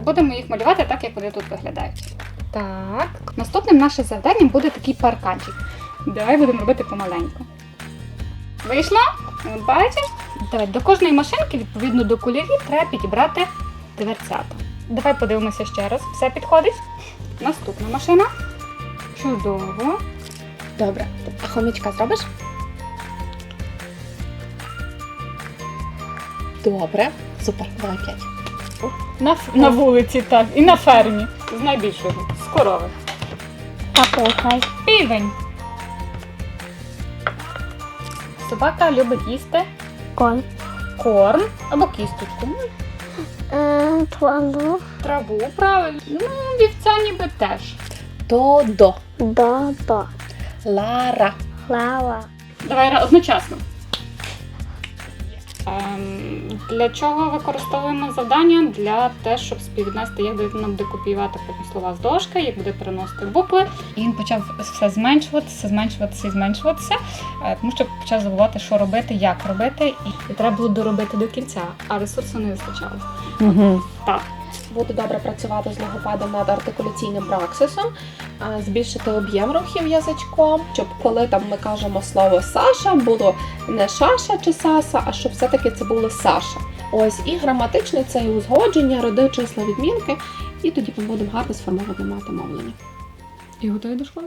Будемо їх малювати так, як вони тут виглядають. Так. Наступним наше завданням буде такий парканчик. Давай будемо робити помаленьку. Вийшло? Бачиш? Давай до кожної машинки, відповідно до кольорів, треба підібрати дверцята. Давай подивимося ще раз. Все підходить? Наступна машина. Чудово. Добре. А хомячка зробиш? Добре. Супер. Давай п'ять. На, на вулиці, так. І на фермі. З найбільшого. З корови. Послухай. Півень. Собака любить їсти Кон. корм або кісточку. Е, Траву. Траву, правильно. Ну, вівця ніби теж. Додо. Додо. Лара. Лава. Давай одночасно. Ем, для чого використовуємо завдання? Для те, щоб співвіднести, як дитина буде копіювати потім слова з дошки, як буде переносити букви. І він почав все зменшуватися, зменшуватися і зменшуватися, е, тому що почав забувати, що робити, як робити, і, і треба було доробити до кінця, а ресурсу не вистачало. Угу. Так. Буду добре працювати з логопедом над артикуляційним праксисом, збільшити об'єм рухів язичком, щоб коли там ми кажемо слово Саша, було не Шаша чи Саса, а щоб все-таки це було Саша. Ось і граматичне це і узгодження, роди, числа, відмінки, і тоді ми будемо гарно сформовувати мати мовлення. І готові до школи?